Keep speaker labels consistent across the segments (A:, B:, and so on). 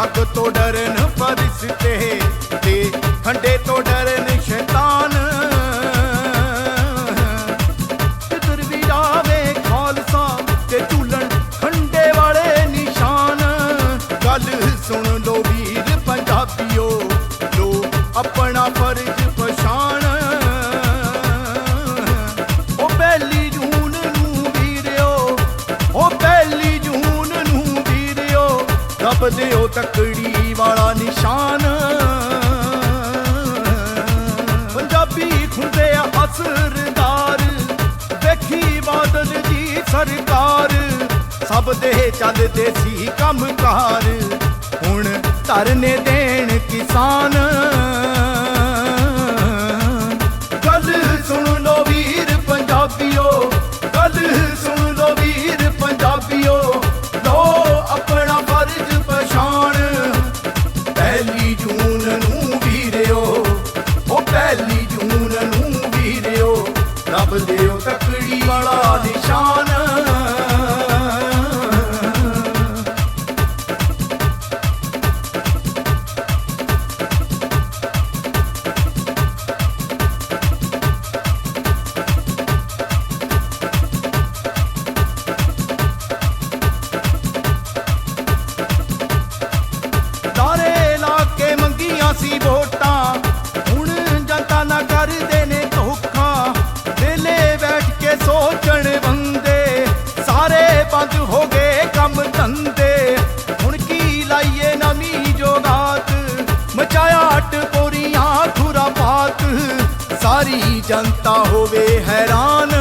A: ਪੱਗ ਤੋਂ ਡਰਨ ਫਰਿਸ਼ਤੇ ਤੇ ਖੰਡੇ ਤੋਂ ਡਰਨ ਬਦਲਿਓ ਤਕੜੀ ਵਾਲਾ ਨਿਸ਼ਾਨ। ਪੰਜਾਬੀ ਖੁੰਦੇ ਆ ਅਸਰਦਾਰ ਦੇਖੀ ਬਾਦਲ ਦੀ ਸਰਕਾਰ। ਸਭ ਦੇ ਚੱਲਦੇ ਸੀ ਕੰਮਕਾਰ, ਹੁਣ ਧਰਨੇ ਦੇ सारी जनता होवे हैरान।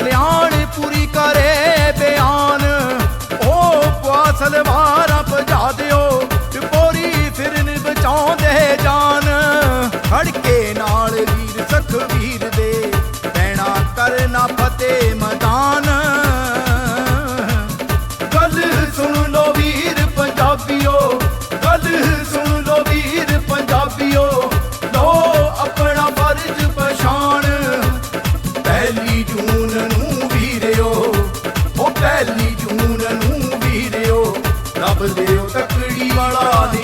A: ਲਿਆਣ ਪੂਰੀ ਕਰੇ ਬਿਆਨ। ਉਹ ਪਾਸਲਵਾਰ ਪਹਿਲੀ ਜੂਨ ਨੂੰ ਵੀਰਿਓ ਰੱਬ ਦਿਓ ਤਕੜੀ ਵਾਲਾ ਦੀ